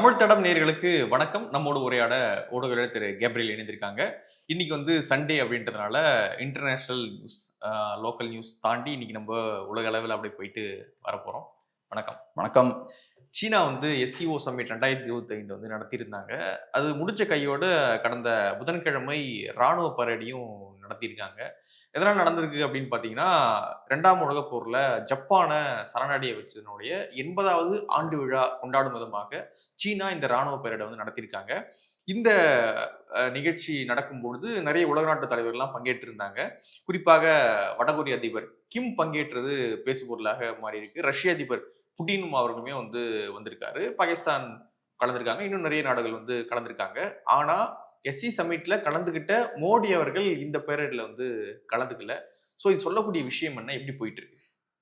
தமிழ் தடம் நேயர்களுக்கு வணக்கம். நம்மோடு உரையாட ஊடகவியலாளர் திரு கேப்ரியல் இணைந்திருக்காங்க. இன்னைக்கு வந்து சண்டே அப்படின்றதுனால இன்டர்நேஷ்னல் நியூஸ் லோக்கல் நியூஸ் தாண்டி இன்னைக்கு நம்ம உலக அளவில் அப்படியே போயிட்டு வரப்போறோம். வணக்கம். வணக்கம். சீனா வந்து எஸ்சிஓ சம்மிட் ரெண்டாயிரத்தி இருபத்தி ஐந்து வந்து நடத்தியிருந்தாங்க. அது முடிச்ச கையோட கடந்த புதன்கிழமை ராணுவ பரேடையும் நடத்தியிருக்காங்க. எதனால் நடந்திருக்கு அப்படின்னு பார்த்தீங்கன்னா ரெண்டாம் உலகப் போரில் ஜப்பானை சரணடைய வச்சதனுடைய எண்பதாவது ஆண்டு விழா கொண்டாடும் விதமாக சீனா இந்த இராணுவ பரேடை வந்து நடத்தியிருக்காங்க. இந்த நிகழ்ச்சி நடக்கும் பொழுது நிறைய உலக நாட்டு தலைவர்கள்லாம் பங்கேற்றிருந்தாங்க. குறிப்பாக வடகொரிய அதிபர் கிம் பங்கேற்றது பேசுபொருளாக மாறி இருக்கு ரஷ்ய அதிபர் புட்டினும் அவர்களுமே வந்து வந்திருக்காரு. பாகிஸ்தான் கலந்திருக்காங்க. இன்னும் நிறைய நாடுகள் வந்து கலந்திருக்காங்க. ஆனால் எஸ்சி சமிட்ல கலந்துகிட்ட மோடி அவர்கள் இந்த பேரட்ல வந்து கலந்துக்கல. ஸோ இது சொல்லக்கூடிய விஷயம் என்ன? எப்படி போயிட்டு இருக்கு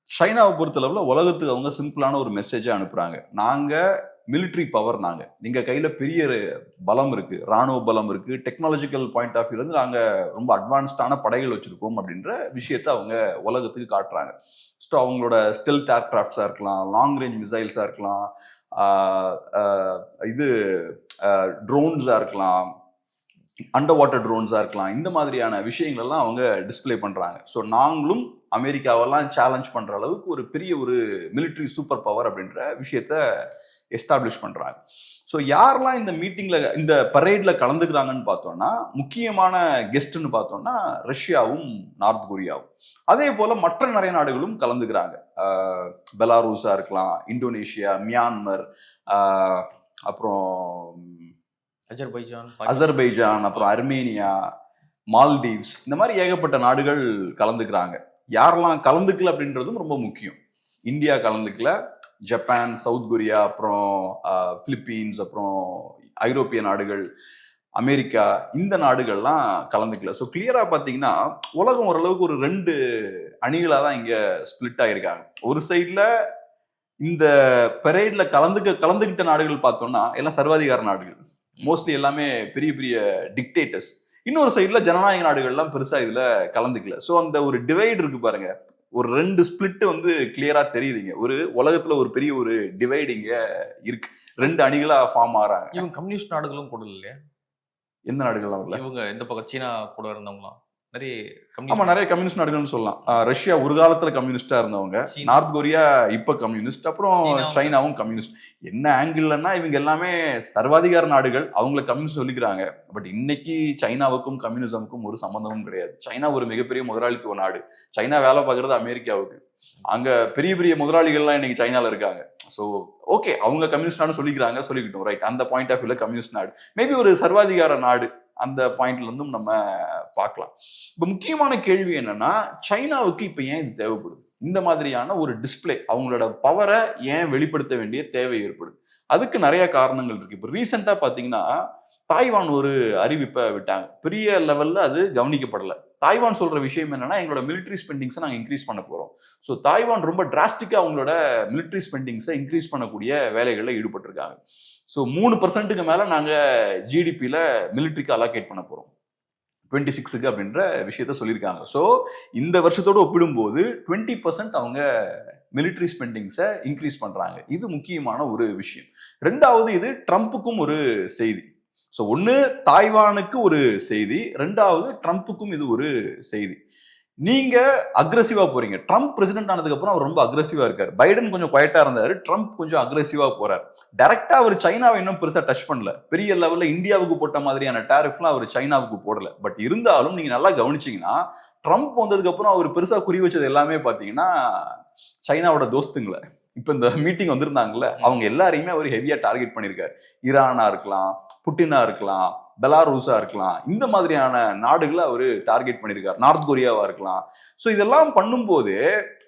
சைனாவை பொறுத்தளவில் உலகத்துக்கு அவங்க சிம்பிளான ஒரு மெசேஜை அனுப்புகிறாங்க நாங்கள் மிலிட்ரி பவர் நாங்கள் எங்கள் கையில் பெரிய பலம் இருக்குது ராணுவ பலம் இருக்குது டெக்னாலஜிக்கல் பாயிண்ட் ஆஃப் வியூலேருந்து நாங்கள் ரொம்ப அட்வான்ஸ்டான படைகள் வச்சுருக்கோம் அப்படின்ற விஷயத்த அவங்க உலகத்துக்கு காட்டுறாங்க. ஸோ அவங்களோட ஸ்டெல்த் ஏர்க்ராஃப்ட்ஸாக இருக்கலாம் லாங் ரேஞ்ச் மிசைல்ஸாக இருக்கலாம் இது ட்ரோன்ஸாக இருக்கலாம் அண்டர் வாட்டர் ட்ரோன்ஸாக இருக்கலாம். இந்த மாதிரியான விஷயங்கள் எல்லாம் அவங்க டிஸ்ப்ளே பண்ணுறாங்க ஸோ நாங்களும் அமெரிக்காவெல்லாம் சேலஞ்ச் பண்ணுற அளவுக்கு ஒரு பெரிய ஒரு மிலிட்ரி சூப்பர் பவர் அப்படின்ற விஷயத்த எஸ்டாப்ளிஷ் பண்ணுறாங்க ஸோ யாரெல்லாம் இந்த மீட்டிங்கில் இந்த பரேடில் கலந்துக்கிறாங்கன்னு பார்த்தோன்னா முக்கியமான கெஸ்ட்டுன்னு பார்த்தோன்னா ரஷ்யாவும் நார்த் கொரியாவும். அதே போல் மற்ற நிறைய நாடுகளும் கலந்துக்கிறாங்க. பெலாரூஸாக இருக்கலாம் இந்தோனேஷியா மியான்மர் அப்புறம் அஜர்பைஜான் அஜர்பைஜான் அப்புறம் அர்மேனியா மால்டீவ்ஸ் இந்த மாதிரி ஏகப்பட்ட நாடுகள் கலந்துக்கிறாங்க. யாரெல்லாம் கலந்துக்கல அப்படின்றதும் ரொம்ப முக்கியம். இந்தியா கலந்துக்கல ஜப்பான் சவுத் கொரியா அப்புறம் பிலிப்பீன்ஸ் அப்புறம் ஐரோப்பிய நாடுகள் அமெரிக்கா இந்த நாடுகள்லாம் கலந்துக்கல. ஸோ கிளியரா பார்த்தீங்கன்னா உலகம் ஓரளவுக்கு ஒரு ரெண்டு அணிகளாக தான் இங்க ஸ்பிளிட் ஆகியிருக்காங்க ஒரு சைட்ல இந்த பெரேட்ல கலந்துக்க கலந்துக்கிட்ட நாடுகள் பார்த்தோம்னா எல்லாம் சர்வாதிகார நாடுகள். மோஸ்ட்லி எல்லாமே பெரிய பெரிய டிக்டேட்டர்ஸ் இன்னொரு சைடுல ஜனநாயக நாடுகள்லாம் பெருசா இதுல கலந்துக்கல. ஸோ அந்த ஒரு டிவைட் இருக்கு பாருங்க. ஒரு ரெண்டு ஸ்பிளிட் வந்து கிளியரா தெரியுதுங்க. ஒரு உலகத்துல ஒரு பெரிய ஒரு டிவைட் இங்க இருக்கு. ரெண்டு அணிகளா ஃபார்ம் ஆறாங்க இவங்க கம்யூனிஸ்ட் நாடுகளும் கூட இல்லையா? எந்த நாடுகள்லாம் இவங்க இந்த பக்கம்? சீனா கூட இருந்தவங்களாம் நிறைய ஆமா கம்யூனிஸ்ட் நிறைய கம்யூனிஸ்ட் நாடுகள்னு சொல்லலாம். ரஷ்யா ஒரு காலத்துல கம்யூனிஸ்டா இருந்தவங்க. நார்த் கொரியா இப்ப கம்யூனிஸ்ட் அப்புறம் சீனாவும் கம்யூனிஸ்ட் என்ன ஆங்கிள்னா இவங்க எல்லாமே சர்வாதிகார நாடுகள். அவங்கள கம்யூனிஸ்ட் சொல்லிக்கிறாங்க. பட் இன்னைக்கு சைனாவுக்கும் கம்யூனிசமுக்கும் ஒரு சம்பந்தமும் கிடையாது. சைனா ஒரு மிகப்பெரிய முதலாளித்துவ நாடு. சைனா வேலை பார்க்கறது அமெரிக்காவுக்கு. அங்க பெரிய பெரிய முதலாளிகள்லாம் இன்னைக்கு சைனால இருக்காங்க. ஸோ ஓகே அவங்க கம்யூனிஸ்ட் நாடு சொல்லிக்கிறாங்க சொல்லிக்கிட்டோம் ரைட் அந்த பாயிண்ட் ஆஃப் வியூல கம்யூனிஸ்ட் நாடு. மேபி ஒரு சர்வாதிகார நாடு. அந்த பாயிண்ட்லேருந்தும் நம்ம பார்க்கலாம். இப்போ முக்கியமான கேள்வி என்னன்னா சைனாவுக்கு இப்போ ஏன் இது தேவைப்படுது? இந்த மாதிரியான ஒரு டிஸ்ப்ளே அவங்களோட பவரை ஏன் வெளிப்படுத்த வேண்டிய தேவை ஏற்படுது? அதுக்கு நிறைய காரணங்கள் இருக்கு. இப்போ ரீசெண்டாக பார்த்தீங்கன்னா தாய்வான் ஒரு அறிவிப்பை விட்டாங்க. பெரிய லெவல்ல அது கவனிக்கப்படலை. தாய்வான் சொல்ற விஷயம் என்னன்னா எங்களோட மிலிட்ரி ஸ்பெண்டிங்ஸை நாங்கள் இன்க்ரீஸ் பண்ண போறோம். ஸோ தாய்வான் ரொம்ப டிராஸ்டிக்காக அவங்களோட மிலிட்ரி ஸ்பெண்டிங்ஸை இன்க்ரீஸ் பண்ணக்கூடிய வேலைகளில் ஈடுபட்டிருக்காங்க. ஸோ மூணு பர்சன்ட்டுக்கு மேலே நாங்கள் ஜிடிபியில் மிலிட்ரிக்கு அலோகேட் பண்ண போகிறோம் டுவெண்ட்டி சிக்ஸுக்கு அப்படின்ற விஷயத்த சொல்லியிருக்காங்க. ஸோ இந்த வருஷத்தோடு ஒப்பிடும்போது டுவெண்ட்டி பர்சன்ட் அவங்க மிலிட்ரி ஸ்பெண்டிங்ஸை இன்க்ரீஸ் பண்ணுறாங்க இது முக்கியமான ஒரு விஷயம். ரெண்டாவது இது ட்ரம்ப்புக்கும் ஒரு செய்தி. ஸோ ஒன்று தாய்வானுக்கு ஒரு செய்தி ரெண்டாவது ட்ரம்ப்புக்கும் இது ஒரு செய்தி. நீங்க அக்ரஸிவா போறீங்க. ட்ரம்ப் பிரசிடென்ட் ஆனதுக்கு அப்புறம் அவர் ரொம்ப அக்ரஸிவா இருக்காரு. பைடன் கொஞ்சம் குவைட்டா இருந்தாரு. ட்ரம்ப் கொஞ்சம் அக்ரஸிவா போறாரு. டைரக்டா அவர் சைனாவை இன்னும் பெருசா டச் பண்ணல. பெரிய லெவல்ல இந்தியாவுக்கு போட்ட மாதிரியான டேரிஃப்லாம் அவர் சைனாவுக்கு போடல. பட் இருந்தாலும் நீங்க நல்லா கவனிச்சீங்கன்னா ட்ரம்ப் வந்ததுக்கு அப்புறம் அவர் பெருசா குறி வச்சது எல்லாமே பாத்தீங்கன்னா சைனாவோட தோஸ்துங்களை. இப்ப இந்த மீட்டிங் வந்திருந்தாங்கல்ல அவங்க எல்லாரையுமே அவர் ஹெவியா டார்கெட் பண்ணியிருக்காரு. ஈரானா இருக்கலாம் புட்டினா இருக்கலாம் பெலாரூஸா இருக்கலாம். இந்த மாதிரியான நாடுகளை அவர் டார்கெட் பண்ணியிருக்காரு. நார்த் கொரியாவா இருக்கலாம். ஸோ இதெல்லாம் பண்ணும்போது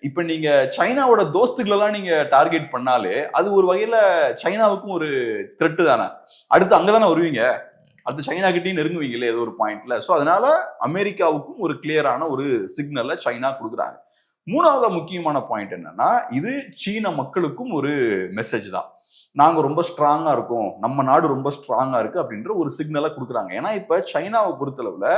இப்போ நீங்க சைனாவோட தோஸ்துகளெல்லாம் நீங்க டார்கெட் பண்ணாலே அது ஒரு வகையில சைனாவுக்கும் ஒரு த்ரெட்டு தானே. அடுத்து அங்கதானே வருவீங்க. அடுத்து சைனா கிட்டயும் நெருங்குவீங்களே ஏதோ ஒரு பாயிண்ட்ல ஸோ அதனால அமெரிக்காவுக்கும் ஒரு கிளியரான ஒரு சிக்னலை சைனா கொடுக்குறாங்க. மூணாவது முக்கியமான பாயிண்ட் என்னன்னா இது சீன மக்களுக்கும் ஒரு மெசேஜ் தான். நாங்கள் ரொம்ப ஸ்ட்ராங்காக இருக்கோம் நம்ம நாடு ரொம்ப ஸ்ட்ராங்காக இருக்குது அப்படின்ற ஒரு சிக்னலை கொடுக்குறாங்க. ஏன்னா இப்போ சைனாவை பொறுத்தளவுல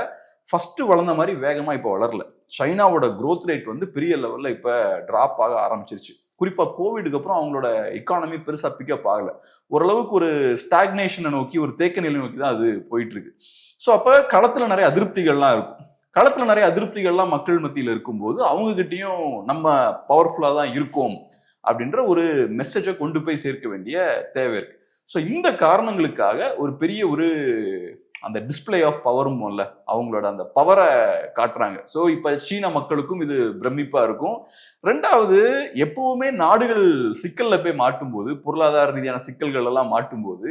ஃபஸ்ட்டு வளர்ந்த மாதிரி வேகமாக இப்போ வளரல. சைனாவோட க்ரோத் ரேட் வந்து பெரிய லெவலில் இப்போ ட்ராப் ஆக ஆரம்பிச்சிருச்சு. குறிப்பாக கோவிடுக்கு அப்புறம் அவங்களோட எக்கானமி பெருசாக பிக்கப் ஆகல. ஓரளவுக்கு ஒரு ஸ்டாக்னேஷனை நோக்கி ஒரு தேக்க நிலை நோக்கி தான் அது போயிட்டுருக்கு ஸோ அப்போ களத்தில் நிறைய அதிருப்திகள்லாம் இருக்கும். களத்தில் நிறைய அதிருப்திகள்லாம் மக்கள் மத்தியில் இருக்கும்போது அவங்கக்கிட்டேயும் நம்ம பவர்ஃபுல்லாக தான் இருக்கோம். அப்படின்ற ஒரு மெசேஜை கொண்டு போய் சேர்க்க வேண்டிய தேவை இருக்கு. ஸோ இந்த காரணங்களுக்காக ஒரு பெரிய ஒரு அந்த டிஸ்பிளே ஆஃப் பவரும் இல்ல அவங்களோட அந்த பவரை காட்டுறாங்க. ஸோ இப்போ சீன மக்களுக்கும் இது பிரமிப்பா இருக்கும். ரெண்டாவது எப்பவுமே நாடுகள் சிக்கல்ல போய் மாட்டும்போது பொருளாதார ரீதியான சிக்கல்கள் எல்லாம் மாட்டும்போது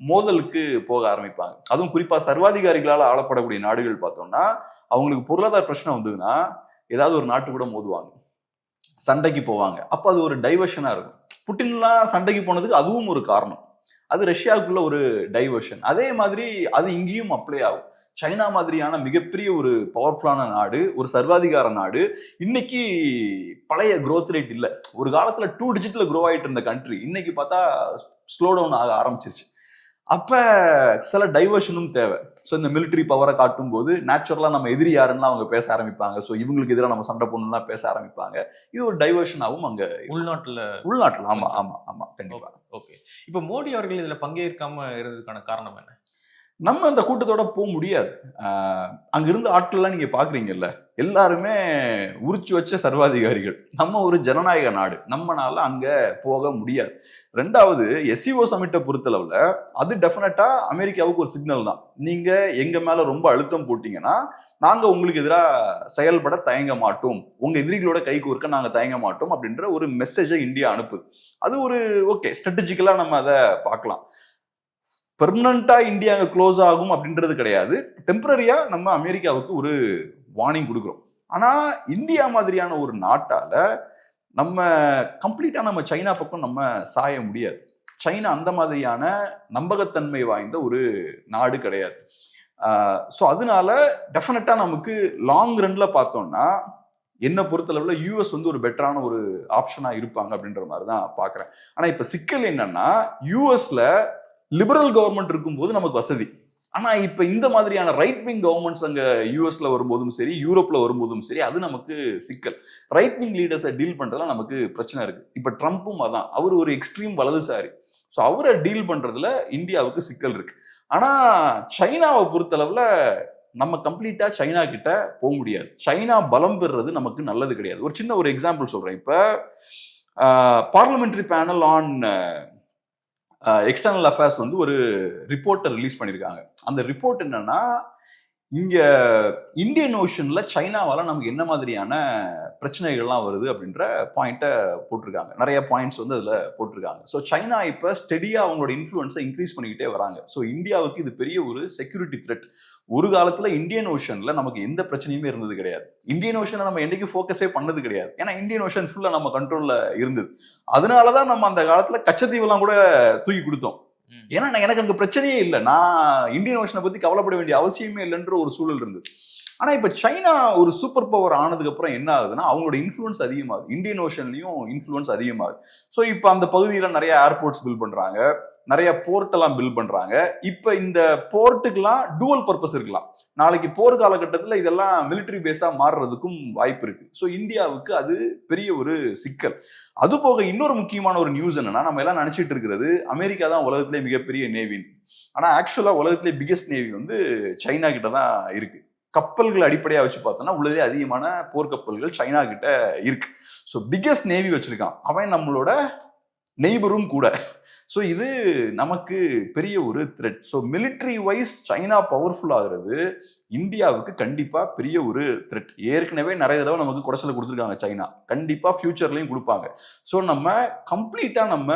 மோதலுக்கு போக ஆரம்பிப்பாங்க. அதுவும் குறிப்பா சர்வாதிகாரிகளால் ஆளப்படக்கூடிய நாடுகள் பார்த்தோம்னா அவங்களுக்கு பொருளாதார பிரச்சனை வந்ததுன்னா ஏதாவது ஒரு நாட்டு கூட மோதுவாங்க. சண்டைக்கு போவாங்க. அப்போ அது ஒரு டைவர்ஷனாக இருக்கும். புட்டின்லாம் சண்டைக்கு போனதுக்கு அதுவும் ஒரு காரணம். அது ரஷ்யாவுக்குள்ள ஒரு டைவர்ஷன் அதே மாதிரி அது இங்கேயும் அப்ளை ஆகும். சைனா மாதிரியான மிகப்பெரிய ஒரு பவர்ஃபுல்லான நாடு ஒரு சர்வாதிகார நாடு இன்னைக்கு பழைய க்ரோத் ரேட் இல்லை. ஒரு காலத்தில் டூ டிஜிட்டில் க்ரோ ஆகிட்டு இருந்த கண்ட்ரி இன்னைக்கு பார்த்தா ஸ்லோ டவுன் ஆக ஆரம்பிச்சிருச்சு. அப்ப சில டைவர்ஷனும் தேவை. ஸோ இந்த military பவரை காட்டும் போது நேச்சுரலா நம்ம எதிரி யாருன்னா அவங்க பேச ஆரம்பிப்பாங்க. ஸோ இவங்களுக்கு எதிராக நம்ம சண்டை போடணும்லாம் பேச ஆரம்பிப்பாங்க. இது ஒரு டைவர்ஷனாகவும் அங்க உள்நாட்டுல உள்நாட்டுல ஆமா ஆமா ஆமா கண்டிப்பா. ஓகே இப்ப மோடி அவர்கள் இதுல பங்கேற்காம இருந்ததுக்கான காரணம் என்ன? நம்ம அந்த கூட்டத்தோட போக முடியாது. அங்க இருந்த ஆட்கள்லாம் நீங்க பாக்குறீங்கல்ல. எல்லாருமே உரிச்சு வச்ச சர்வாதிகாரிகள். நம்ம ஒரு ஜனநாயக நாடு. நம்மனால அங்க போக முடியாது. ரெண்டாவது எஸ்சிஓ சமிட்டை பொறுத்தளவுல அது டெஃபினட்டா அமெரிக்காவுக்கு ஒரு சிக்னல் தான். நீங்க எங்க மேல ரொம்ப அழுத்தம் போட்டீங்கன்னா நாங்க உங்களுக்கு எதிராக செயல்பட தயங்க மாட்டோம். உங்க எதிரிகளோட கை கோர்க்க நாங்க தயங்க மாட்டோம் அப்படின்ற ஒரு மெசேஜை இந்தியா அனுப்புது அது ஒரு ஓகே ஸ்ட்ராட்டஜிக்கலா நம்ம அதை பார்க்கலாம். பெர்மனண்டா இந்தியா க்ளோஸ் ஆகும் அப்படின்றது கிடையாது. டெம்பரரியா நம்ம அமெரிக்காவுக்கு ஒரு வார்னிங் கொடுக்குறோம். ஆனால் இந்தியா மாதிரியான ஒரு நாட்டால் நம்ம கம்ப்ளீட்டாக நம்ம சைனா பக்கம் நம்ம சாய முடியாது. சைனா அந்த மாதிரியான நம்பகத்தன்மை வாய்ந்த ஒரு நாடு கிடையாது. ஸோ அதனால டெஃபினட்டாக நமக்கு லாங் ரன்ல பார்த்தோம்னா என்னை பொறுத்தளவில் யூஎஸ் வந்து ஒரு பெட்டரான ஒரு ஆப்ஷனாக இருப்பாங்க அப்படின்ற மாதிரி தான் பார்க்குறேன். ஆனால் இப்போ சிக்கல் என்னன்னா யூஎஸில் லிபரல் கவர்மெண்ட் இருக்கும்போது நமக்கு வசதி. ஆனா இப்ப இந்த மாதிரியான ரைட் விங் கவர்மெண்ட்ஸ் அங்க யூஎஸ்ல வரும்போதும் சரி யூரோப்ல வரும்போதும் சரி அது நமக்கு சிக்கல். ரைட் விங் லீடர்ஸை டீல் பண்றதுல நமக்கு பிரச்சனை இருக்கு. இப்ப ட்ரம்ப்பும் அதான். அவர் ஒரு எக்ஸ்ட்ரீம் வலதுசாரி. ஸோ அவரை டீல் பண்றதுல இந்தியாவுக்கு சிக்கல் இருக்கு. ஆனா சைனாவை பொறுத்தளவுல நம்ம கம்ப்ளீட்டா சைனா கிட்ட போக முடியாது. சைனா பலம் பெறுறது நமக்கு நல்லது கிடையாது. ஒரு சின்ன ஒரு எக்ஸாம்பிள் சொல்றேன். இப்ப parliamentary panel on external affairs வந்து ஒரு ரிப்போர்ட்டை ரிலீஸ் பண்ணியிருக்காங்க அந்த ரிப்போர்ட் என்னன்னா இங்க இந்தியன் ஓஷன்ல சைனாவால நமக்கு என்ன மாதிரியான பிரச்சனைகள்லாம் வருது அப்படின்ற பாயிண்ட்டை போட்டிருக்காங்க. நிறைய பாயிண்ட்ஸ் வந்து அதுல போட்டிருக்காங்க. ஸோ சைனா இப்ப ஸ்டெடியா அவங்களோட இன்ஃப்ளூயன்ஸை இன்க்ரீஸ் பண்ணிக்கிட்டே வராங்க. ஸோ இந்தியாவுக்கு இது பெரிய ஒரு செக்யூரிட்டி த்ரெட் ஒரு காலத்துல இந்தியன் ஓஷன்ல நமக்கு எந்த பிரச்சனையுமே இருந்தது கிடையாது. இந்தியன் ஓஷனை நம்ம என்னைக்கு ஃபோக்கஸே பண்ணது கிடையாது. ஏன்னா இந்தியன் ஓஷன் ஃபுல்லா நம்ம கண்ட்ரோல்ல இருந்தது. அதனாலதான் நம்ம அந்த காலத்துல கச்சத்தீவெல்லாம் கூட தூக்கி கொடுத்தோம். ஏன்னா எனக்கு அங்க பிரச்சனையே இல்லை. நான் இந்தியன் ஓஷனை பத்தி கவலைப்பட வேண்டிய அவசியமே இல்லைன்ற ஒரு சூழல் இருந்தது. ஆனா இப்ப சைனா ஒரு சூப்பர் பவர் ஆனதுக்கு அப்புறம் என்ன ஆகுதுன்னா அவங்களோட இன்ஃப்ளூயன்ஸ் அதிகமாகுது. இந்தியன் ஓஷன்லயும் இன்ஃப்ளூயன்ஸ் அதிகமாகுது. ஸோ இப்போ அந்த பகுதியில நிறைய ஏர்போர்ட்ஸ் பில் பண்றாங்க. நிறைய போர்ட் எல்லாம் பில் பண்றாங்க. இப்ப இந்த போர்ட்டுக்கெல்லாம் டூவல் பர்பஸ் இருக்கலாம். நாளைக்கு போர் காலகட்டத்தில் இதெல்லாம் மிலிட்டரி பேஸாக மாறுறதுக்கும் வாய்ப்பு இருக்கு. ஸோ இந்தியாவுக்கு அது பெரிய ஒரு சிக்கல். அது போக இன்னொரு முக்கியமான ஒரு நியூஸ் என்னன்னா நம்ம எல்லாம் நினைச்சிட்டு இருக்கிறது அமெரிக்கா தான் உலகத்திலே மிகப்பெரிய நேவின்னு ஆனால் ஆக்சுவலாக உலகத்திலே பிகெஸ்ட் நேவி வந்து சைனா கிட்ட தான் இருக்கு. கப்பல்கள் அடிப்படையாக வச்சு பார்த்தோம்னா உள்ளதே அதிகமான போர்க்கப்பல்கள் சைனா கிட்ட இருக்கு. ஸோ பிக்கெஸ்ட் நேவி வச்சிருக்கான். அவன் நம்மளோட நெய்பரும் கூட. ஸோ இது நமக்கு பெரிய ஒரு threat so military wise China powerful ஆகுறது இந்தியாவுக்கு கண்டிப்பாக பெரிய ஒரு த்ரெட் ஏற்கனவே நிறைய தடவை நமக்கு குடைச்சல கொடுத்துருக்காங்க சைனா கண்டிப்பாக ஃபியூச்சர்லயும் கொடுப்பாங்க. ஸோ நம்ம கம்ப்ளீட்டாக நம்ம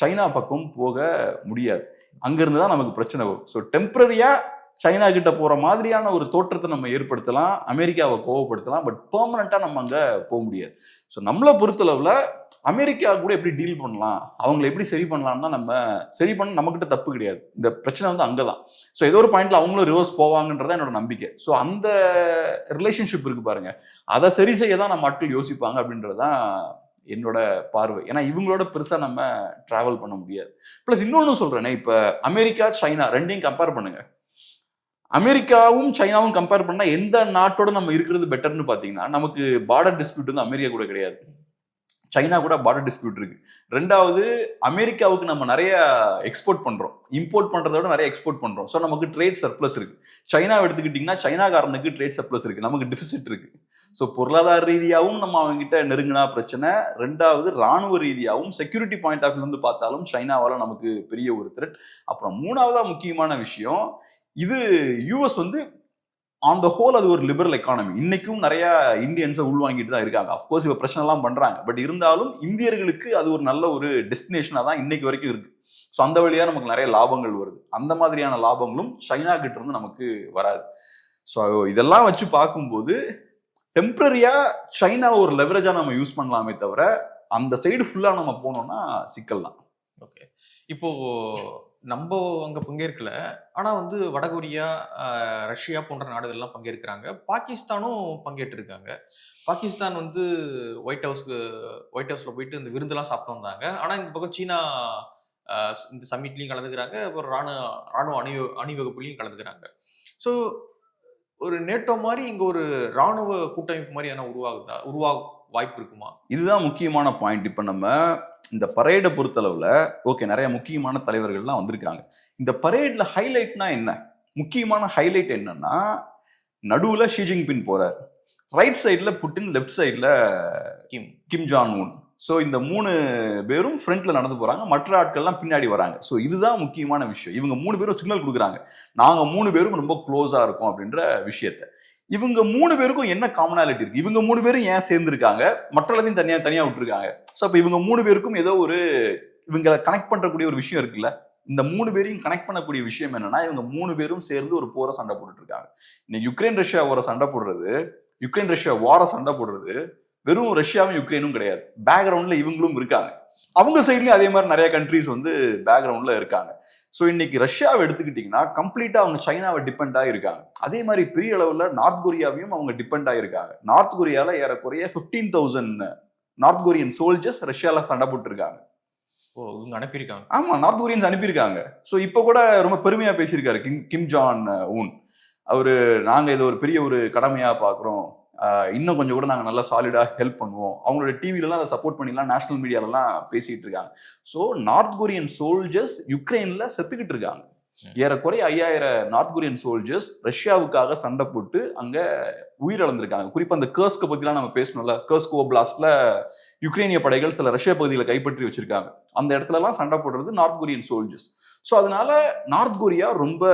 சைனா பக்கம் போக முடியாது. அங்கேருந்து தான் நமக்கு பிரச்சனை வரும். ஸோ டெம்பரரியாக சைனா கிட்ட போகிற மாதிரியான ஒரு தோற்றத்தை நம்ம ஏற்படுத்தலாம். அமெரிக்காவை கோவப்படுத்தலாம். பட் பெர்மனண்டா நம்ம அங்கே போக முடியாது. ஸோ நம்மளை பொறுத்தளவில் அமெரிக்கா கூட எப்படி டீல் பண்ணலாம் அவங்களை எப்படி சரி பண்ணலாம்னா நம்ம சரி பண்ண நம்மக்கிட்ட தப்பு கிடையாது. இந்த பிரச்சனை வந்து அங்கே தான் ஸோ ஏதோ ஒரு பாயிண்ட்ல அவங்களும் ரிவர்ஸ் போவாங்கன்றதான் என்னோட நம்பிக்கை. ஸோ அந்த ரிலேஷன்ஷிப் இருக்கு பாருங்க. அதை சரி செய்ய தான் நம்ம மட்டும் யோசிப்பாங்க அப்படின்றதான் என்னோட பார்வை. ஏன்னா இவங்களோட பெருசா நம்ம டிராவல் பண்ண முடியாது. ப்ளஸ் இன்னொன்னு சொல்றேனே இப்போ அமெரிக்கா சைனா ரெண்டையும் கம்பேர் பண்ணுங்க. அமெரிக்காவும் சைனாவும் கம்பேர் பண்ணால் எந்த நாட்டோட நம்ம இருக்கிறது பெட்டர்னு பார்த்தீங்கன்னா நமக்கு பார்டர் டிஸ்பியூட் வந்து அமெரிக்கா கூட கிடையாது. சைனா கூட பார்டர் டிஸ்பியூட் இருக்கு. ரெண்டாவது அமெரிக்காவுக்கு நம்ம நிறைய எக்ஸ்போர்ட் பண்றோம். இம்போர்ட் பண்றதை விட நிறைய எக்ஸ்போர்ட் பண்றோம். ஸோ நமக்கு ட்ரேட் சர்ப்ளஸ் இருக்கு. சைனா எடுத்துக்கிட்டிங்கன்னா சைனாக்காரனுக்கு ட்ரேட் சர்ப்ளஸ் இருக்கு. நமக்கு டிஃபிசிட் இருக்கு. ஸோ பொருளாதார ரீதியாகவும் நம்ம அவங்க கிட்ட நெருங்கினா பிரச்சனை. ரெண்டாவது ராணுவ ரீதியாகவும் செக்யூரிட்டி பாயிண்ட் ஆஃப் வந்து பார்த்தாலும் சைனாவால் நமக்கு பெரிய ஒரு த்ரெட் அப்புறம் மூணாவதாக முக்கியமான விஷயம் இது யூஎஸ் வந்து ஆன் த ஹோல் அது ஒரு லிபரல் எக்கானமி இன்னைக்கும் நிறைய இந்தியன்ஸை உள்வாங்கிட்டு தான் இருக்காங்க. அஃப்கோர்ஸ் இப்போ பிரச்சனை எல்லாம் பண்றாங்க. பட் இருந்தாலும் இந்தியர்களுக்கு அது ஒரு நல்ல ஒரு டெஸ்டினேஷனாக தான் இன்னைக்கு வரைக்கும் இருக்கு. ஸோ அந்த வழியாக நமக்கு நிறைய லாபங்கள் வருது. அந்த மாதிரியான லாபங்களும் சைனா கிட்ட இருந்து நமக்கு வராது. ஸோ இதெல்லாம் வச்சு பார்க்கும்போது டெம்பரரியா சைனா ஒரு லெவரேஜா நம்ம யூஸ் பண்ணலாமே தவிர அந்த சைடு ஃபுல்லா நம்ம போனோம்னா சிக்கல் தான். ஓகே இப்போ நம்ம அங்கே பங்கேற்கல. ஆனால் வந்து வடகொரியா ரஷ்யா போன்ற நாடுகள்லாம் பங்கேற்கிறாங்க. பாகிஸ்தானும் பங்கேற்றிருக்காங்க. பாகிஸ்தான் வந்து ஒயிட் ஹவுஸ்க்கு ஒயிட் ஹவுஸில் போயிட்டு இந்த விருந்தெல்லாம் சாப்பிட்டு வந்தாங்க. ஆனால் இந்த பக்கம் சீனா இந்த சம்மிட்லேயும் கலந்துக்கிறாங்க. அப்புறம் ராணுவ ராணுவ அணி அணிவகுப்புலையும் கலந்துக்கிறாங்க. ஸோ ஒரு நேட்டோ மாதிரி இங்கே ஒரு ராணுவ கூட்டமைப்பு மாதிரி எதனா உருவாகுதா உருவாகும் வாய்ப்பு இருக்குமா இதுதான் முக்கியமான பாயிண்ட் இப்போ நம்ம இந்த பரேடை பொறுத்தளவுல ஓகே நிறைய முக்கியமான தலைவர்கள்லாம் வந்திருக்காங்க. இந்த பரேட்ல ஹைலைட்னா என்ன? முக்கியமான ஹைலைட் என்னன்னா நடுவுல ஷி ஜின்பின் போறார். ரைட் சைடுல புட்டின் லெஃப்ட் சைடுல கிம் கிம் ஜான் உன் ஸோ இந்த மூணு பேரும் ஃப்ரண்ட்ல நடந்து போறாங்க. மற்ற ஆட்கள்லாம் பின்னாடி வராங்க. ஸோ இதுதான் முக்கியமான விஷயம். இவங்க மூணு பேரும் சிக்னல் கொடுக்குறாங்க. நாங்க மூணு பேரும் ரொம்ப க்ளோஸா இருக்கோம் அப்படின்ற விஷயத்த. இவங்க மூணு பேருக்கும் என்ன காமனாலிட்டி இருக்கு? இவங்க மூணு பேரும் ஏன் சேர்ந்துருக்காங்க? மற்றதையும் தனியா தனியா விட்டுருக்காங்க. ஸோ அப்போ இவங்க மூணு பேருக்கும் ஏதோ ஒரு இவங்களை கனெக்ட் பண்றக்கூடிய ஒரு விஷயம் இருக்குல்ல? இந்த மூணு பேரையும் கனெக்ட் பண்ணக்கூடிய விஷயம் என்னன்னா இவங்க மூணு பேரும் சேர்ந்து ஒரு போரை சண்டை போட்டுட்டு இருக்காங்க இன்னைக்கு யுக்ரைன் ரஷ்யா ஒரு சண்டை போடுறது யுக்ரைன் ரஷ்யா வார சண்டை போடுறது வெறும் ரஷ்யாவும் யுக்ரைனும் கிடையாது. பேக்ரவுண்ட்ல இவங்களும் இருக்காங்க. அவங்க சைட்லயும் அதே மாதிரி நிறைய கண்ட்ரிஸ் வந்து பேக்ரவுண்ட்ல இருக்காங்க. ஸோ இன்னைக்கு ரஷ்யாவை எடுத்துக்கிட்டிங்கன்னா கம்ப்ளீட்டா அவங்க சைனாவை டிபெண்ட் ஆகிருக்காங்க அதே மாதிரி பெரிய அளவுல நார்த் கொரியாவையும் அவங்க டிபெண்ட் ஆகிருக்காங்க நார்த் கொரியால ஏறக்குறைய fifteen thousand north Korean soldiers ரஷ்யால சண்டை போட்டுருக்காங்க. ஓ இவங்க அனுப்பியிருக்காங்க. ஆமா நார்த் கொரியன்ஸ் அனுப்பியிருக்காங்க. ஸோ இப்போ கூட ரொம்ப பெருமையா பேசியிருக்காரு கிம் கிம் ஜான் ஊன் அவரு நாங்க இதை ஒரு பெரிய ஒரு கடமையா பாக்குறோம். ஆஹ் இன்னும் கொஞ்சம் கூட நாங்க நல்லா சாலிடா ஹெல்ப் பண்ணுவோம். அவங்களோட டிவிலலாம் அதை சப்போர்ட் பண்ணிலாம் நேஷனல் மீடியாலலாம் பேசிட்டு இருக்காங்க. ஸோ நார்த் கொரியன் சோல்ஜர்ஸ் யுக்ரைன்ல செத்துக்கிட்டு இருக்காங்க. ஏறக்குறைய ஐயாயிரம் நார்த் கொரியன் சோல்ஜர்ஸ் ரஷ்யாவுக்காக சண்டை போட்டு அங்க உயிரிழந்திருக்காங்க. குறிப்பா அந்த கேர்ஸ்க பத்திலாம் நம்ம பேசணும்ல. கேர்ஸ்கோ பிளாஸ்ட்ல யுக்ரைனிய படைகள் சில ரஷ்ய பகுதிகளை கைப்பற்றி வச்சிருக்காங்க. அந்த இடத்துலலாம் சண்டை போடுறது நார்த் கொரியன் சோல்ஜர்ஸ் ஸோ அதனால நார்த் கொரியா ரொம்ப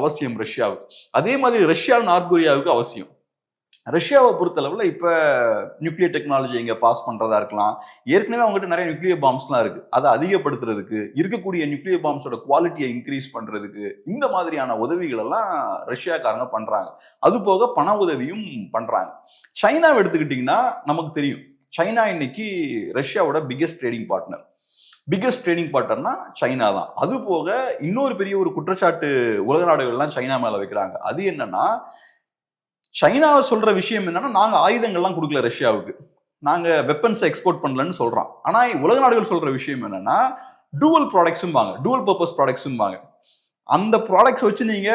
அவசியம் ரஷ்யாவுக்கு. அதே மாதிரி ரஷ்யா நார்த் கொரியாவுக்கு அவசியம். ரஷ்யாவை பொறுத்தளவில் இப்போ நியூக்ளியர் டெக்னாலஜி இங்கே பாஸ் பண்ணுறதா இருக்கலாம். ஏற்கனவே அவங்ககிட்ட நிறைய நியூக்ளியர் பாம்ஸ்லாம் இருக்குது அதை அதிகப்படுத்துறதுக்கு இருக்கக்கூடிய நியூக்ளியர் பாம்ஸோட குவாலிட்டியை இன்க்ரீஸ் பண்ணுறதுக்கு இந்த மாதிரியான உதவிகளெல்லாம் ரஷ்யாக்காரங்க பண்ணுறாங்க அது போக பண உதவியும் பண்ணுறாங்க சைனாவை எடுத்துக்கிட்டிங்கன்னா நமக்கு தெரியும். சைனா இன்னைக்கு ரஷ்யாவோட biggest trading partner biggest trading பார்ட்னர்னா China தான். அது போக இன்னொரு பெரிய ஒரு குற்றச்சாட்டு உலக நாடுகள்லாம் சைனா மேலே வைக்கிறாங்க. அது என்னன்னா சைனாவை சொல்ற விஷயம் என்னன்னா நாங்க ஆயுதங்கள்லாம் கொடுக்கல ரஷ்யாவுக்கு. நாங்க வெப்பன்ஸை எக்ஸ்போர்ட் பண்ணலன்னு சொல்றோம். ஆனா உலக நாடுகள் சொல்ற விஷயம் என்னன்னா டூவல் ப்ராடக்ட்ஸும் வாங்க டூவல் பர்பஸ் ப்ராடக்ட்ஸும் வாங்க அந்த ப்ராடக்ட்ஸ் வச்சு நீங்க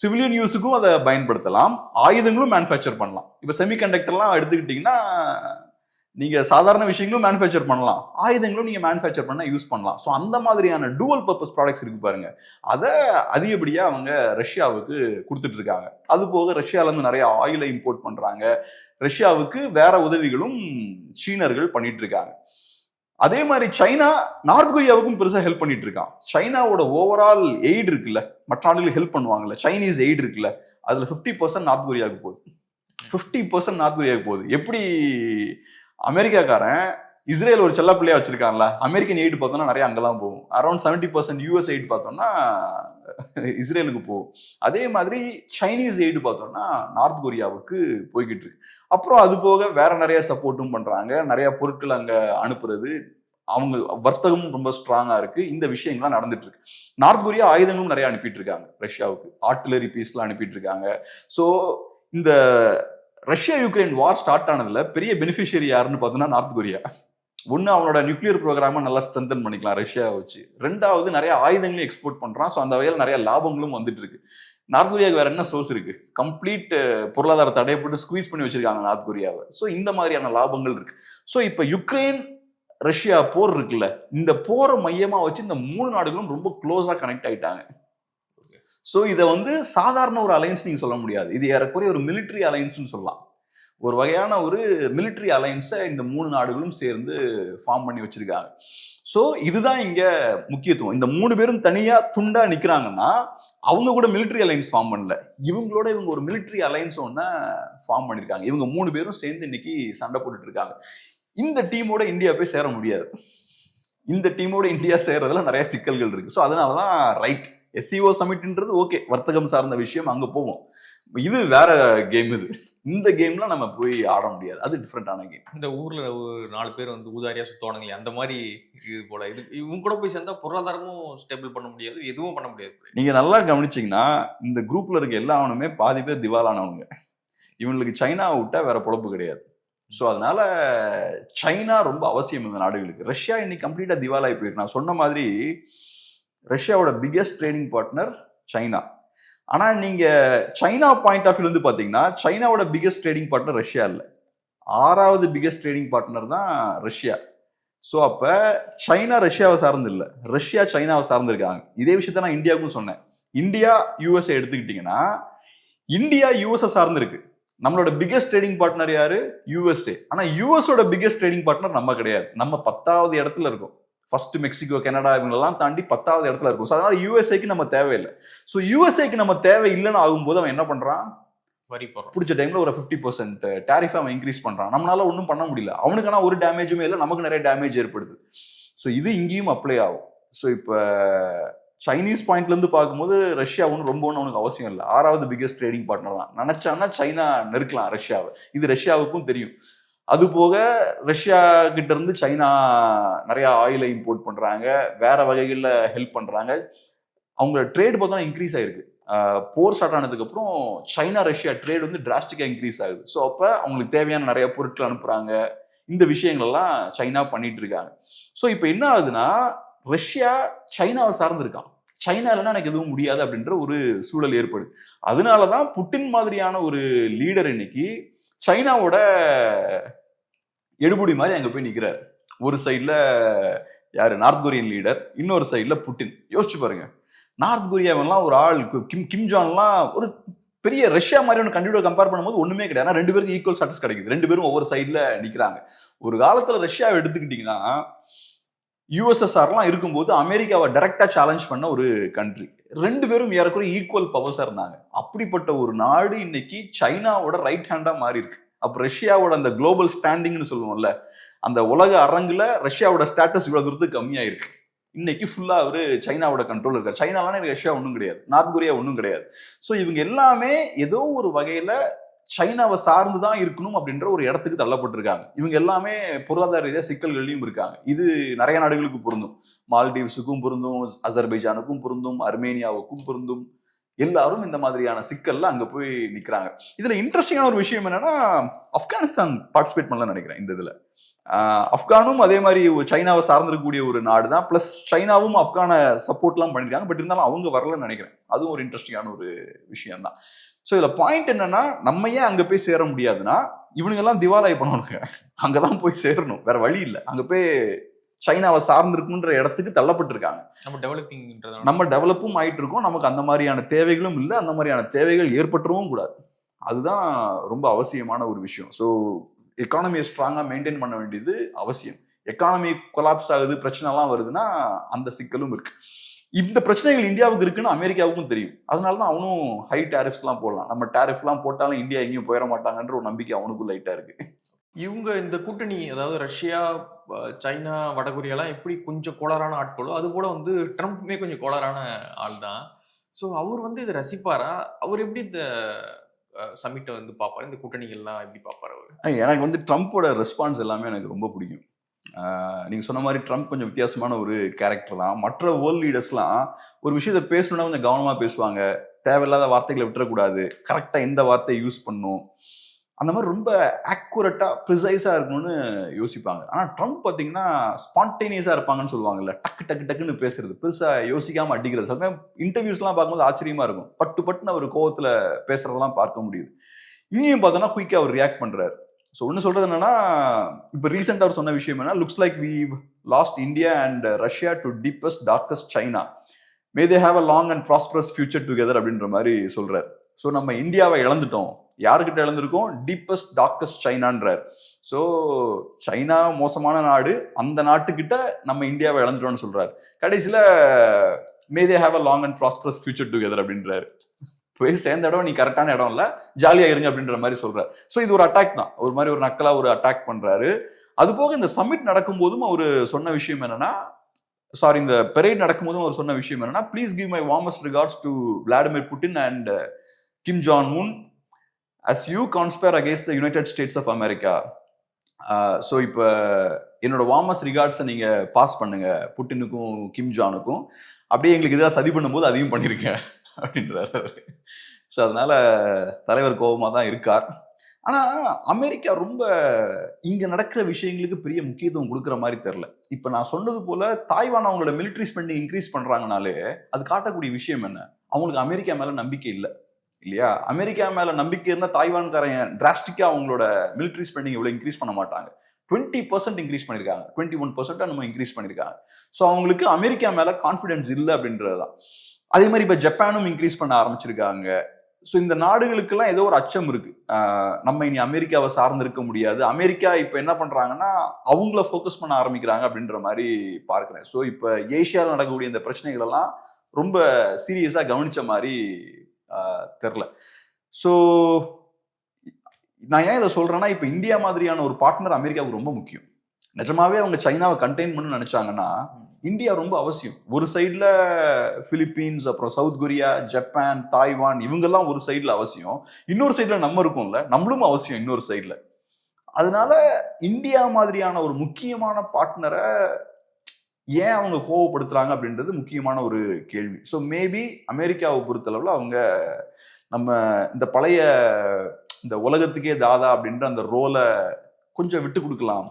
சிவிலியன் யூஸுக்கும் அதை பயன்படுத்தலாம். ஆயுதங்களும் மேனுஃபேக்சர் பண்ணலாம். இப்போ செமிகண்டக்டர்லாம் எடுத்துக்கிட்டிங்கன்னா நீங்க சாதாரண விஷயங்களும் மேனுஃபேக்சர் பண்ணலாம். ஆயுதங்களும் நீங்க மேனுஃபேக்சர் பண்ண யூஸ் பண்ணலாம். ஸோ அந்த மாதிரியான டூவல் பர்பஸ் ப்ராடக்ட்ஸ் இருக்கு பாருங்க. அதை அதிகப்படியாக அவங்க ரஷ்யாவுக்கு கொடுத்துட்டு இருக்காங்க அது போக ரஷ்யாலேருந்து நிறைய ஆயிலை இம்போர்ட் பண்றாங்க. ரஷ்யாவுக்கு வேற உதவிகளும் சீனர்கள் பண்ணிட்டு இருக்காங்க அதே மாதிரி சைனா நார்த் கொரியாவுக்கும் பெருசாக ஹெல்ப் பண்ணிட்டு இருக்கான் சைனாவோட ஓவரால் எய்ட் இருக்குல்ல மற்ற நாடுகளுக்கு ஹெல்ப் பண்ணுவாங்கல்ல சைனீஸ் எய்ட் இருக்குல்ல அதுல ஃபிஃப்டி பர்சன்ட் நார்த் கொரியாவுக்கு போகுது. ஃபிஃப்டி பர்சன்ட் நார்த் கொரியாவுக்கு போகுது. எப்படி அமெரிக்காக்காரன் இஸ்ரேல் ஒரு செல்ல பிள்ளையா வச்சிருக்காங்கல்ல அமெரிக்கன் எய்ட் பார்த்தோம்னா நிறைய அங்கதான் போகும். Around seventy percent US aid பார்த்தோம்னா இஸ்ரேலுக்கு போகும். அதே மாதிரி சைனீஸ் எய்டு பார்த்தோம்னா நார்த் கொரியாவுக்கு போய்கிட்டு இருக்கு. அப்புறம் அது போக வேற நிறைய சப்போர்ட்டும் பண்றாங்க. நிறைய பொருட்கள் அங்க அனுப்புறது அவங்க வர்த்தகமும் ரொம்ப ஸ்ட்ராங்கா இருக்கு. இந்த விஷயங்கள்லாம் நடந்துட்டு இருக்கு. நார்த் கொரியா ஆயுதங்களும் நிறைய அனுப்பிட்டு இருக்காங்க. ரஷ்யாவுக்கு ஆர்டிலரி பீஸ்லாம் அனுப்பிட்டு இருக்காங்க. ஸோ இந்த ரஷ்யா யுக்ரைன் வார் ஸ்டார்ட் ஆனதுல பெரிய பெனிஃபிஷியரி யாருன்னு பார்த்தோம்னா நார்த் கொரியா. ஒன்று அவனோட நியூக்ளியர் ப்ரோக்ராமை நல்லா ஸ்ட்ரென்தன் பண்ணிக்கலாம் ரஷ்யாவை வச்சு. ரெண்டாவது நிறைய ஆயுதங்களையும் எக்ஸ்போர்ட் பண்ணுறான் ஸோ அந்த வகையில் நிறைய லாபங்களும் வந்துட்டு இருக்கு. நார்த் கொரியாவுக்கு வேற என்ன சோர்ஸ் இருக்கு? கம்ப்ளீட் பொருளாதார தடையை போட்டு ஸ்குவீஸ் பண்ணி வச்சிருக்காங்க நார்த் கொரியாவை. ஸோ இந்த மாதிரியான லாபங்கள் இருக்கு. ஸோ இப்போ யுக்ரைன் ரஷ்யா போர் இருக்குல்ல இந்த போரை மையமாக வச்சு இந்த மூணு நாடுகளும் ரொம்ப க்ளோஸாக கனெக்ட் ஆயிட்டாங்க. ஸோ இதை வந்து சாதாரண ஒரு அலைன்ஸ் நீங்கள் சொல்ல முடியாது. இது ஏறக்குறைய ஒரு மிலிட்ரி அலைன்ஸ்னு சொல்லலாம். ஒரு வகையான ஒரு மிலிட்ரி அலைன்ஸை இந்த மூணு நாடுகளும் சேர்ந்து ஃபார்ம் பண்ணி வச்சிருக்காங்க. ஸோ இதுதான் இங்கே முக்கியத்துவம். இந்த மூணு பேரும் தனியாக துண்டாக நிற்கிறாங்கன்னா அவங்க கூட மிலிட்ரி அலைன்ஸ் ஃபார்ம் பண்ணல. இவங்களோட இவங்க ஒரு மிலிட்ரி அலைன்ஸ் ஒன்று ஃபார்ம் பண்ணியிருக்காங்க இவங்க மூணு பேரும் சேர்ந்து இன்னைக்கு சண்டை போட்டுட்டு இருக்காங்க இந்த டீமோட இந்தியா போய் சேர முடியாது. இந்த டீமோட இந்தியா சேர்றதுல நிறைய சிக்கல்கள் இருக்கு. ஸோ அதனால தான் ரைட் எஸ்சிஓ சமிட்ன்றது ஓகே வர்த்தகம் சார்ந்த விஷயம் அங்க போவோம். இது வேற கேம் இது. இந்த கேம்ல நம்ம போய் ஆட முடியாது. அது டிஃப்ரெண்டான கேம் இந்த ஊர்ல ஒரு நாலு பேர் வந்து ஊதாரியா சுத்துவானுங்களே அந்த மாதிரி இது போல. இது இவங்க கூட போய் சேர்ந்தா பொருளாதாரமும் ஸ்டேபிள் பண்ண முடியாது எதுவும் பண்ண முடியாது. நீங்க நல்லா கவனிச்சீங்கன்னா இந்த குரூப்ல இருக்க எல்லாவனுமே பாதி பேர் திவாலானவங்க. இவங்களுக்கு சைனா விட்டா வேற பொழப்பு கிடையாது. ஸோ அதனால சைனா ரொம்ப அவசியம் இந்த நாடுகளுக்கு. ரஷ்யா இன்னைக்கு கம்ப்ளீட்டா திவாலாகி போயிருக்கு. நான் சொன்ன மாதிரி ரஷ்யாவோட பிக்கஸ்ட் ட்ரேடிங் பார்ட்னர் சைனா. ஆனால் நீங்கள் சைனா பாயிண்ட் ஆஃப் வியூலேருந்து வந்து சைனாவோட பிக்கஸ்ட் ட்ரேடிங் பார்ட்னர் ரஷ்யா இல்லை. ஆறாவது பிக்கஸ்ட் ட்ரேடிங் பார்ட்னர் தான் ரஷ்யா. ஸோ அப்போ சைனா ரஷ்யாவை சார்ந்து இல்லை. ரஷ்யா சைனாவை சார்ந்திருக்காங்க. இதே விஷயத்த நான் இந்தியாவுக்கும் சொன்னேன். இந்தியா யூஎஸ்ஏ எடுத்துக்கிட்டிங்கன்னா இந்தியா யூஎஸ்ஏ சார்ந்திருக்கு. நம்மளோட பிக்கஸ்ட் ட்ரேடிங் பார்ட்னர் யாரு? யூஎஸ்ஏ ஆனால் யூஎஸோட பிக்கஸ்ட் ட்ரேடிங் பார்ட்னர் நம்ம கிடையாது. நம்ம பத்தாவது இடத்துல இருக்கோம். ஃபர்ஸ்ட் மெக்சிகோ கனடா இவங்களெல்லாம் தாண்டி பத்தாவது இடத்துல இருக்கும். ஸோ அதனால யூஎஸ்ஏக்கு நம்ம தேவையில்லை. ஸோ யூஎஸ்ஏக்கு நம்ம தேவை இல்லைன்னு ஆகும்போது அவன் என்ன பண்றான்? வரி போடுறோம் பிடிச்ச டைம்ல ஒரு ஃபிஃப்டி பர்சன்ட் டேரிஃப் அவன் இன்க்ரீஸ் பண்றான். நம்மளால ஒன்றும் பண்ண முடியல. அவனுக்கான ஒரு டேமேஜுமே இல்லை. நமக்கு நிறைய டேமேஜ் ஏற்படுது. ஸோ இது இங்கேயும் அப்ளை ஆகும். ஸோ இப்போ சைனீஸ் பாயிண்ட்ல இருந்து பார்க்கும்போது ரஷ்யா ஒன்றும் ரொம்ப ஒன்றும் அவனுக்கு அவசியம் இல்லை. ஆறாவது பிக்கெஸ்ட் ட்ரேடிங் பார்ட்னர் தான். நினைச்சான்னா சைனா நெருக்கலாம் ரஷ்யாவை. இது ரஷ்யாவுக்கும் தெரியும். அது போக ரஷ்யா கிட்ட இருந்து சைனா நிறைய ஆயிலை இம்போர்ட் பண்றாங்க. வேற வகைகளில் ஹெல்ப் பண்றாங்க. அவங்க ட்ரேட் பார்த்தோன்னா இன்க்ரீஸ் ஆயிருக்கு. போர் ஸ்டார்ட் ஆனதுக்கு அப்புறம் சைனா ரஷ்யா ட்ரேட் வந்து டிராஸ்டிக்காக இன்க்ரீஸ் ஆகுது. ஸோ அப்போ அவங்களுக்கு தேவையான நிறைய பொருட்கள் அனுப்புறாங்க. இந்த விஷயங்கள் எல்லாம் சைனா பண்ணிட்டு இருக்காங்க. ஸோ இப்போ என்ன ஆகுதுன்னா ரஷ்யா சைனாவை சார்ந்திருக்கான் சைனாலன்னா எனக்கு எதுவும் முடியாது அப்படின்ற ஒரு சூழல் ஏற்படுது. அதனால தான் புட்டின் மாதிரியான ஒரு லீடர் இன்னைக்கு சைனாவோட எடுபுடி மாதிரி அங்கே போய் நிற்கிறார் ஒரு சைடில் யார்? நார்த் கொரியன் லீடர் இன்னொரு சைடில் புட்டின். யோசிச்சு பாருங்க. நார்த் கொரியாவெல்லாம் ஒரு ஆள் கிம் கிம் ஜான்லாம் ஒரு பெரிய ரஷ்யா மாதிரி ஒன்று கண்டிப்பாக கம்பேர் பண்ணும்போது ஒன்றுமே கிடையாது. ரெண்டு பேருக்கும் ஈக்குவல் ஸ்டாட்டஸ் கிடைக்குது. ரெண்டு பேரும் ஒவ்வொரு சைடில் நிற்கிறாங்க ஒரு காலத்தில் ரஷ்யாவை எடுத்துக்கிட்டிங்கன்னா யூஎஸ்எஸ்ஆர்லாம் இருக்கும்போது அமெரிக்காவை டைரெக்டாக சேலஞ்ச் பண்ண ஒரு கண்ட்ரி ரெண்டு பேரும் ஏறக்குறைய ஈக்குவல் பவர்ஸாக இருந்தாங்க. அப்படிப்பட்ட ஒரு நாடு இன்னைக்கு சைனாவோட ரைட் ஹேண்டாக மாறி இருக்கு அப்போ ரஷ்யாவோட அந்த குளோபல் ஸ்டாண்டிங்னு சொல்லுவோம்ல அந்த உலக அரங்கில் ரஷ்யாவோட ஸ்டேட்டஸ் இவ்வளோ தூரத்துக்கு கம்மியாயிருக்கு. இன்னைக்கு ஃபுல்லாக அவர் சைனாவோட கண்ட்ரோல் இருக்கார். சைனாலாம் எனக்கு ரஷ்யா ஒன்றும் கிடையாது. நார்த் கொரியா ஒன்றும் கிடையாது. ஸோ இவங்க எல்லாமே ஏதோ ஒரு வகையில் சைனாவை சார்ந்து தான் இருக்கணும் அப்படின்ற ஒரு இடத்துக்கு தள்ளப்பட்டிருக்காங்க. இவங்க எல்லாமே பொருளாதார ரீதியாக சிக்கல்கள்லையும் இருக்காங்க. இது நிறைய நாடுகளுக்கு பொருந்தும். மால்டீவ்ஸுக்கும் பொருந்தும் அசர்பைஜானுக்கும் பொருந்தும் அர்மேனியாவுக்கும் பொருந்தும். எல்லாரும் இந்த மாதிரியான சிக்கல்ல அங்க போய் நிக்கிறாங்க. இதுல இன்ட்ரெஸ்டிங்கான ஒரு விஷயம் என்னன்னா ஆப்கானிஸ்தான் பார்ட்டிசிபேட் பண்ணல நினைக்கிறேன் இந்த இதுல. ஆப்கானும் அதே மாதிரி ஒரு சைனாவை சார்ந்திருக்கக்கூடிய ஒரு நாடு தான் பிளஸ் சைனாவும் ஆப்கான சப்போர்ட்லாம் பண்ணிருக்காங்க. பட் இருந்தாலும் அவங்க வரலன்னு நினைக்கிறேன். அதுவும் ஒரு இன்ட்ரெஸ்டிங்கான ஒரு விஷயம் தான் ஸோ இதுல பாயிண்ட் என்னன்னா நம்ம ஏன் அங்க போய் சேர முடியாதுன்னா இவனுங்க எல்லாம் திவாலாய் பண்ணுவானுங்க அங்கதான் போய் சேரணும். வேற வழி இல்லை. அங்க போய் சைனாவை சார்ந்திருக்குன்ற இடத்துக்கு தள்ளப்பட்டிருக்காங்க. நம்ம டெவலப்பிங்ன்றதால நம்ம டெவலப்பும் ஆயிட்டு இருக்கோம் நமக்கு அந்த மாதிரியான தேவைகளும் இல்லை. அந்த மாதிரியான தேவைகள் ஏற்பட்டுறவும் கூடாது. அதுதான் ரொம்ப அவசியமான ஒரு விஷயம். ஸோ எக்கானமியை ஸ்ட்ராங்காக மெயின்டைன் பண்ண வேண்டியது அவசியம். எக்கானமி கொலாப்ஸ் ஆகுது பிரச்சனைலாம் வருதுன்னா அந்த சிக்கலும் இருக்கு. இந்த பிரச்சனைகள் இந்தியாவுக்கு இருக்குன்னு அமெரிக்காவுக்கும் தெரியும். அதனால தான் அவனும் ஹை டேரிஃப்ஸ்லாம் போடலாம். நம்ம டேரிஃப்லாம் போட்டாலும் இந்தியா எங்கேயும் போயிட மாட்டாங்கன்ற ஒரு நம்பிக்கை அவனுக்கும் லைட்டாக இருக்கு. இவங்க இந்த கூட்டணி அதாவது ரஷ்யா சைனா வடகொரியாலாம் எப்படி கொஞ்சம் கோளாறான ஆட்களோ அது போல வந்து ட்ரம்ப்புமே கொஞ்சம் கோளாறான ஆள் தான் ஸோ அவர் வந்து இதை ரசிப்பாரா? அவர் எப்படி இந்த சமிட்டை வந்து பார்ப்பாரு? இந்த கூட்டணிகள்லாம் எப்படி பார்ப்பாரு அவர்? எனக்கு வந்து ட்ரம்ப்போட ரெஸ்பான்ஸ் எல்லாமே எனக்கு ரொம்ப பிடிக்கும். நீங்கள் நீங்க சொன்ன மாதிரி ட்ரம்ப் கொஞ்சம் வித்தியாசமான ஒரு கேரக்டர் தான். மற்ற வேர்ல்ட் லீடர்ஸ்லாம் ஒரு விஷயத்த பேசணும்னா கொஞ்சம் கவனமா பேசுவாங்க. தேவையில்லாத வார்த்தைகளை விட்டுறக்கூடாது. கரெக்டாக எந்த வார்த்தையை யூஸ் பண்ணும். அந்த மாதிரி ரொம்ப ஆக்குரட்டா ப்ரிசைஸா இருக்கணும்னு யோசிப்பாங்க. ஆனா ட்ரம்ப் பாத்தீங்கன்னா ஸ்பான்டேனியஸா இருப்பாங்கன்னு சொல்லுவாங்கல்ல டக்கு டக்கு டக்குன்னு பேசுறது. பெருசா யோசிக்காம அடிக்கிறது. சமயம் இன்டர்வியூஸ்லாம் பார்க்கும்போது ஆச்சரியமா இருக்கும். பட்டு பட்டுன்னு அவர் கோவத்துல பேசுறதெல்லாம் பார்க்க முடியுது. இங்கேயும் பார்த்தோன்னா குயிக்காக அவர் ரியாக்ட் பண்றாரு. ஸோ ஒன்று சொல்றது என்னன்னா இப்போ ரீசெண்டாக அவர் சொன்ன விஷயம் என்ன looks like we lost India and Russia to deepest darkest China may they have a long and prosperous future together அப்படின்ற மாதிரி சொல்கிறார் ஸோ நம்ம இந்தியாவை இழந்துட்டோம். யாருக்கிட்ட இழந்திருக்கோம்? டீப்பஸ்ட் டார்க்கஸ்ட் சைனான்றார் ஸோ சைனா மோசமான நாடு. அந்த நாட்டுக்கிட்ட நம்ம இந்தியாவை இழந்துட்டோம்னு சொல்றாரு. கடைசியில் may they have a long and prosperous future together அப்படின்றாரு. போய் சேர்ந்த இடம் நீ கரெக்டான இடம் இல்லை. ஜாலியாக இருங்க அப்படின்ற மாதிரி சொல்றாரு. ஸோ இது ஒரு அட்டாக் தான். ஒரு மாதிரி ஒரு நக்கலா ஒரு அட்டாக் பண்றாரு. அது போக இந்த சமிட் நடக்கும்போதும் அவர் சொன்ன விஷயம் என்னன்னா சாரி இந்த பெரேட் நடக்கும்போதும் அவர் சொன்ன விஷயம் என்னன்னா please give my warmest regards to Vladimir Putin and Kim Jong Moon as you conspire against the United States of America so இப்போ என்னோட வார்மஸ் ரிகார்ட்ஸை நீங்கள் பாஸ் பண்ணுங்க புட்டினுக்கும் கிம் ஜானுக்கும் அப்படியே எங்களுக்கு இதாக சதி பண்ணும்போது அதையும் பண்ணிருங்க அப்படின்றாரு ஸோ அதனால தலைவர் கோபமாக தான் இருக்கார். ஆனால் அமெரிக்கா ரொம்ப இங்கே நடக்கிற விஷயங்களுக்கு பெரிய முக்கியத்துவம் கொடுக்குற மாதிரி தெரில இப்போ நான் சொன்னது போல தாய்வான் அவங்களோட மிலிட்ரி ஸ்பெண்டிங் இன்க்ரீஸ் பண்ணுறாங்கனாலே அது காட்டக்கூடிய விஷயம் என்ன? அவங்களுக்கு அமெரிக்கா மேலே நம்பிக்கை இல்லை. இல்லையா? அமெரிக்கா மேலே நம்பிக்கை இருந்தால் தாய்வான்காரன் டிராஸ்டிக்காக அவங்களோட மிலிட்ரி ஸ்பெண்டிங் இவ்வளோ இன்க்ரீஸ் பண்ண மாட்டாங்க. டுவெண்ட்டி பர்சன்ட் இன்க்ரீஸ் பண்ணியிருக்காங்க டுவெண்ட்டி ஒன் பர்சன்ட்டாக நம்ம இன்க்ரீஸ் பண்ணியிருக்காங்க ஸோ அவங்களுக்கு அமெரிக்கா மேலே கான்ஃபிடென்ஸ் இல்லை அப்படின்றது தான். அதே மாதிரி இப்போ ஜப்பானும் இன்க்ரீஸ் பண்ண ஆரம்பிச்சிருக்காங்க. ஸோ இந்த நாடுகளுக்கெல்லாம் ஏதோ ஒரு அச்சம் இருக்கு. நம்ம இனி அமெரிக்காவை சார்ந்து இருக்க முடியாது. அமெரிக்கா இப்போ என்ன பண்ணுறாங்கன்னா அவங்கள ஃபோக்கஸ் பண்ண ஆரம்பிக்கிறாங்க அப்படின்ற மாதிரி பார்க்குறேன். ஸோ இப்போ ஏஷியாவில் நடக்கக்கூடிய இந்த பிரச்சனைகள் எல்லாம் ரொம்ப சீரியஸாக கவனிச்ச மாதிரி தெரில. ஸோ நான் ஏன் இதை சொல்றேன்னா இப்போ இந்தியா மாதிரியான ஒரு பார்ட்னர் அமெரிக்காவுக்கு ரொம்ப முக்கியம். நிஜமாவே அவங்க சைனாவை கண்டெயின் பண்ண நினைச்சாங்கன்னா இந்தியா ரொம்ப அவசியம். ஒரு சைடுல பிலிப்பீன்ஸ் அப்புறம் சவுத் கொரியா ஜப்பான் தாய்வான் இவங்கெல்லாம் ஒரு சைடுல அவசியம். இன்னொரு சைடுல நம்ம இருக்கோம்ல நம்மளும் அவசியம் இன்னொரு சைடுல அதனால இந்தியா மாதிரியான ஒரு முக்கியமான பார்ட்னரை ஏன் அவங்க கோவப்படுத்துறாங்க அப்படின்றது முக்கியமான ஒரு கேள்வி. ஸோ மேபி அமெரிக்காவை பொறுத்தளவில் அவங்க நம்ம இந்த பழைய இந்த உலகத்துக்கே தாதா அப்படின்ற அந்த ரோலை கொஞ்சம் விட்டு கொடுக்கலாம்.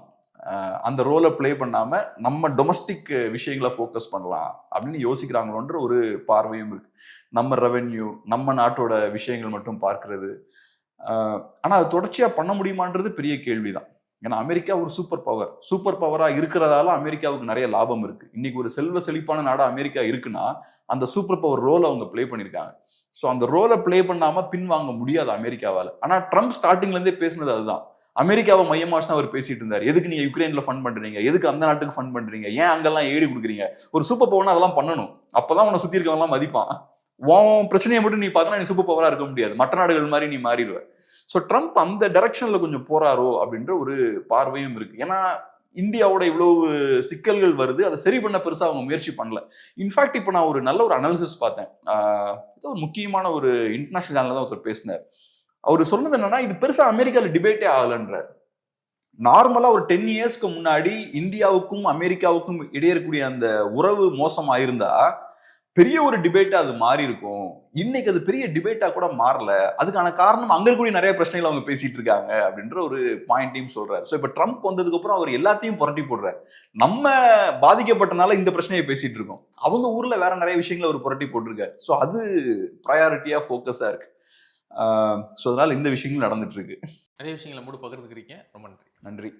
அந்த ரோலை ப்ளே பண்ணாம நம்ம டொமஸ்டிக் விஷயங்களை ஃபோக்கஸ் பண்ணலாம் அப்படின்னு யோசிக்கிறாங்களோன்ற ஒரு பார்வையும் இருக்கு. நம்ம ரெவென்யூ நம்ம நாட்டோட விஷயங்கள் மட்டும் பார்க்கறது. ஆனால் அது தொடர்ச்சியாக பண்ண முடியுமான்றது பெரிய கேள்விதான். ஏன்னா அமெரிக்கா ஒரு சூப்பர் பவர் சூப்பர் பவரா இருக்கிறதால அமெரிக்காவுக்கு நிறைய லாபம் இருக்கு. இன்னைக்கு ஒரு செல்வ செழிப்பான நாடா அமெரிக்கா இருக்குன்னா அந்த சூப்பர் பவர் ரோல் அவங்க ப்ளே பண்ணியிருக்காங்க ஸோ அந்த ரோலை ப்ளே பண்ணாம பின்வாங்க முடியாது அமெரிக்காவால். ஆனா ட்ரம்ப் ஸ்டார்டிங்ல இருந்தே பேசினது அதுதான். அமெரிக்காவை மையமா அவர் பேசிட்டு இருந்தார். எதுக்கு நீங்க யுக்ரைன்ல ஃபண்ட் பண்றீங்க? எதுக்கு அந்த நாட்டுக்கு ஃபண்ட் பண்றீங்க? ஏன் அங்கெல்லாம் ஏடி கொடுக்குறீங்க? ஒரு சூப்பர் பவர்னா அதெல்லாம் பண்ணணும். அப்பதான் உன்னை சுத்தி இருக்கவங்க மதிப்பான். உன் பிரச்சனையை மட்டும் நீ பார்த்தனா நீ சூப்பர் பவராக இருக்க முடியாது. மற்ற நாடுகள் மாதிரி நீ மாறிடுவ. ஸோ ட்ரம்ப் அந்த டைரக்ஷனில் கொஞ்சம் போறாரோ அப்படின்ற ஒரு பார்வையும் இருக்கு. ஏன்னா இந்தியாவோட இவ்வளவு சிக்கல்கள் வருது. அதை சரி பண்ண பெருசாக அவங்க முயற்சி பண்ணல. இன்ஃபேக்ட் இப்போ நான் ஒரு நல்ல ஒரு அனாலிசிஸ் பார்த்தேன். ஒரு முக்கியமான ஒரு இன்டர்நேஷனல் சேனல் தான் ஒருத்தர் பேசினார். அவர் சொன்னது என்னன்னா இது பெருசாக அமெரிக்காவில் டிபேட்டே ஆகலன்றார். நார்மலாக ஒரு டென் இயர்ஸ்க்கு முன்னாடி இந்தியாவுக்கும் அமெரிக்காவுக்கும் இடையே இருக்கக்கூடிய அந்த உறவு மோசமாக இருந்தால் பெரிய ஒரு டிபேட்டா அது மாறி இருக்கும். இன்னைக்கு அது பெரிய டிபேட்டா கூட மாறல. அதுக்கான காரணம் அங்க இருக்கக்கூடிய நிறைய பிரச்சனைகள் அவங்க பேசிட்டு இருக்காங்க அப்படின்ற ஒரு பாயிண்டையும் சொல்றாரு. ஸோ இப்ப ட்ரம்ப் வந்ததுக்கு அப்புறம் அவர் எல்லாத்தையும் புரட்டி போடுறாரு. நம்ம பாதிக்கப்பட்டனால இந்த பிரச்சனையை பேசிட்டு இருக்கோம். அவங்க ஊர்ல வேற நிறைய விஷயங்களை அவர் புரட்டி போட்டிருக்காரு. ஸோ அது ப்ரையாரிட்டியா ஃபோக்கஸா இருக்கு. ஸோ அதனால இந்த விஷயங்கள் நடந்துட்டு இருக்கு. நிறைய விஷயங்களை மூடு பகிர்ந்துக்கிறீங்க. ரொம்ப நன்றி. நன்றி.